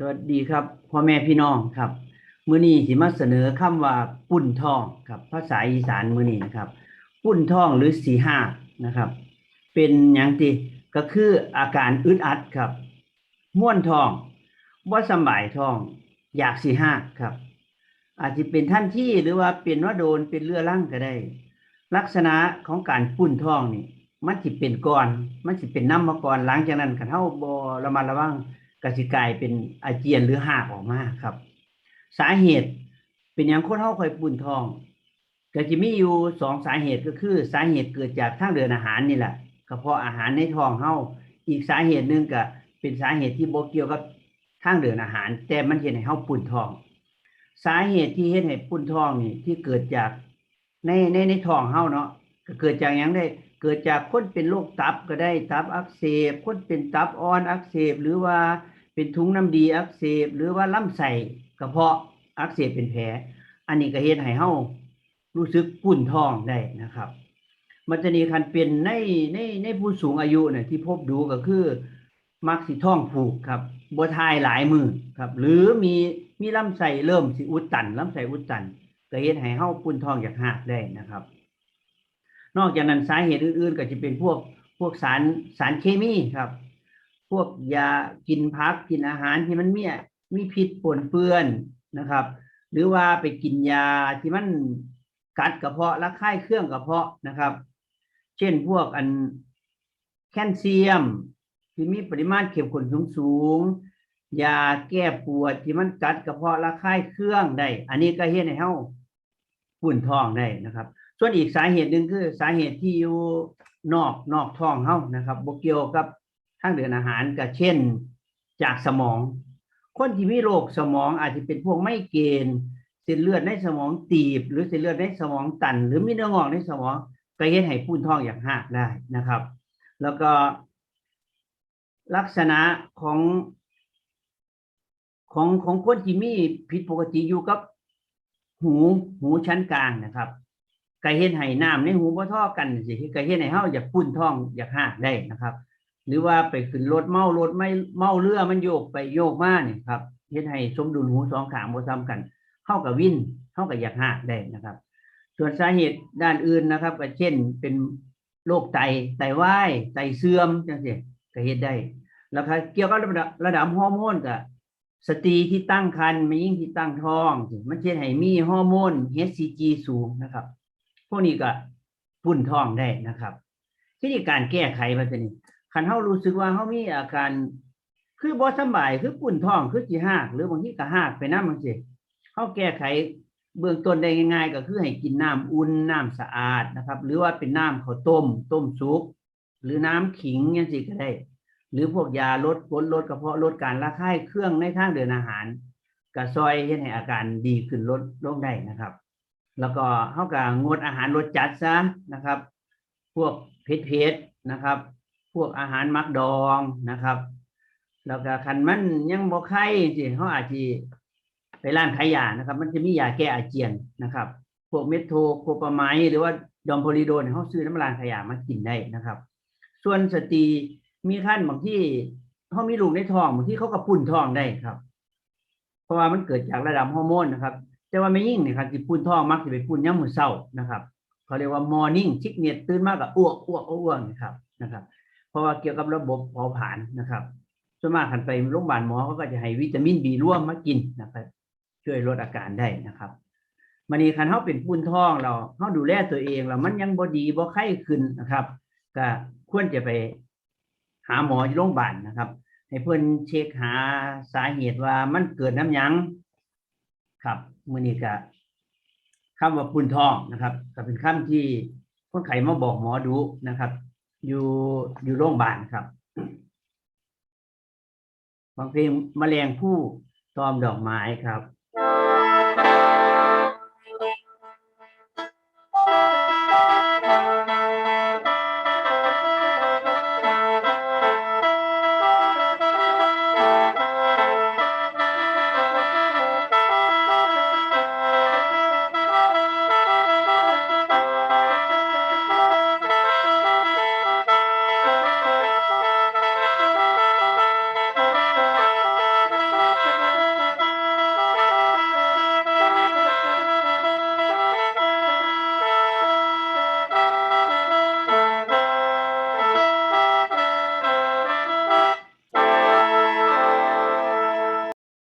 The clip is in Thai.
สวัสดีครับพ่อแม่พี่น้องครับมื้อนี้สิมาเสนอคำว่าปุ้นทองครับภาษาอีสานมื้อนี้นะครับปุ้นทองหรือสีห้านะครับ เป็นหยังที่ก็คืออาการอึดอัดครับม่วนทองบ่สบายทองอยากสีห้าครับ อาจจะเป็นท่านที่หรือว่าเป็นว่าโดนเป็นเรือรั่งก็ได้ ลักษณะของการปุ้นทองนี่มันสิเป็นก้อน มันสิเป็นน้ำมาก่อนหลังจากนั้นคันเฮาบ่ระมัดระวัง ก็สิกลายเป็นอาเจียนหรือหากออกมาครับ สาเหตุเป็นหยังคนเฮาค่อยปุ้นทองก็จะมีอยู่สองสาเหตุก็คือ สาเหตุเกิดจากทางเดินอาหารนี่แหละกระเพาะอาหารในท้องเฮาอีกสาเหตุหนึ่งก็เป็นสาเหตุที่บ่เกี่ยวกับทางเดินอาหาร แต่มันเฮ็ดให้เฮาปุ้นทอง สาเหตุที่เฮ็ดให้ปุ้นทองนี่ที่เกิดจากในในในท้องเฮาเนาะก็เกิดจากหยังได้ เกิดจากคนเป็นโรคตับก็ได้ตับอักเสบคนเป็นตับอ่อนอักเสบหรือว่าเป็นถุงน้ำดีอักเสบหรือว่าลำไส้กระเพาะอักเสบเป็นแผล อันนี้ก็เฮ็ดให้เฮารู้สึกปุ่นท้องได้นะครับ มันจะมีคันเป็นในในในผู้สูงอายุเนี่ยที่พบดูก็คือมักสิท้องผูกครับบ่ทายหลายมือครับ หรือมีมีลำไส้เริ่มสิอุดตันลำไส้อุดตันก็เฮ็ดให้เฮาปุ่นท้องอยากหากได้นะครับ นอกจากนั้นสาเหตุอื่น ๆ ก็จะเป็นพวกพวกสารสารเคมีครับ พวกยากินพักกินอาหารที่มันมีมีพิษปนเปื้อนนะครับ หรือว่าไปกินยาที่มันกัดกระเพาะและค่ายเครื่องกระเพาะนะครับ เช่นพวกอันแคลเซียม ที่มีปริมาณเข้มข้นสูงสูงๆยาแก้ปวดที่มันกัดกระเพาะและค่ายเครื่องได้ อันนี้ก็เฮ็ดให้เฮาปุ่นท้องได้นะครับ ส่วนอีกสาเหตุหนึ่งคือสาเหตุที่อยู่นอกนอกท้องเฮานะครับบ่เกี่ยวกับทางเดินอาหารก็เช่น จากสมอง คนที่มีโรคสมองอาจจะเป็นพวกไม่เกรนเส้นเลือดในสมองตีบ หรือเส้นเลือดในสมองตัน หรือมีเนื้องอกในสมองก็เฮ็ดให้ปุ้นท้องอย่างหากได้นะครับ แล้วก็ลักษณะของของของคนที่มีผิดปกติอยู่กับหูหูชั้นกลางนะครับ ก็เฮ็ดให้น้ำในหูบ่ท่อกันสิก็เฮ็ดให้เฮาอยากปุ้นท้องอยากหาได้นะครับ หรือว่าไปขึ้นรถเมารถไม่เมาเรือมันโยกไปโยกมาเนี่ยครับเฮ็ดให้สมดุลหูสองขางบ่ซ้ำกันเฮากับวินเฮากับอยากหาได้นะครับ ส่วนสาเหตุด้านอื่นนะครับ ก็เช่นเป็นโรคไตไตวายไตเสื่อมจังซี่ก็เฮ็ดได้แล้วก็เกี่ยวกับระดับฮอร์โมนก็สตรีที่ตั้งครรภ์ม่หญิงที่ตั้งท้อง มันเช่นให้มีฮอร์โมน HCG สูงนะครับ พวกนี้ก็พุ่นท้องได้นะครับ ที่นี่การแก้ไขมันจะนี่คันเฮารู้สึกว่าเฮามีอาการคือบ่สบายคือปุ่นท้องคือสิหาก หรือบางทีก็หากไปนำจังซี่เฮาแก้ไขเบื้องต้นได้ง่าย ๆ ก็คือให้กินน้ำอุ่นน้ำสะอาดนะครับ หรือว่าเป็นน้ำข้าวต้ม ต้มสุกหรือน้ำขิงจังซี่ก็ได้ หรือพวกยาลดกดลดกระเพาะลดการระคายเครื่องในทางเดินอาหารก็ซอยเฮ็ดให้อาการดีขึ้นลดลงได้นะครับ แล้วก็เฮาก็งดอาหารรสจัดซะนะครับ พวกเผ็ดๆนะครับ พวกอาหารมักดองนะครับ แล้วก็คันมันยังบ่ไข้สิเฮาอาจสิไปร้านขายยานะครับ มันจะมียาแก้อาเจียนนะครับ พวกเมทโทโคปาไมด์หรือว่าดอมโพลิโดนเฮาซื้อน้ำร้านขายยามากินได้นะครับ ส่วนสตรีมีขั้นบางที่เขามีลูกในท้องบางที่เขาก็ปุ่นท้องได้ครับ เพราะว่ามันเกิดจากระดับฮอร์โมนนะครับ แต่ว่าไม่ยิ่งเนี่ยครับที่ปุ่นท้องมักจะไปปุ่นย่ำมือเศร้านะครับเขาเรียกว่า morning sickness ตื่นมากกับอ้วกอ้วกอ้วกนะครับนะครับ เพราะว่าเกี่ยวกับระบบเผาผลาญนะครับส่วนมากขันไปโรงพยาบาลหมอเขาก็จะให้วิตามินบีร่วมมากินนะครับ ช่วยลดอาการได้นะครับมันนี้คันเขาเป็นปุ่นท้องเราเขาดูแลตัวเองเรามันยังบ่ดีบ่ไข้ขึ้นนะครับ ก็ควรจะไปหาหมอที่โรงพยาบาลนะครับ ให้เพื่อนเช็คหาสาเหตุว่ามันเกิดน้ำยัง ครับมื่อนี้ก็คำว่าปุนทองนะครับก็เป็นคำที่คนไข้มาบอกหมอดูนะครับ อยู่อยู่โรงพยาบาลครับบางเพลงแมลงผู้ตอมดอกไม้ครับ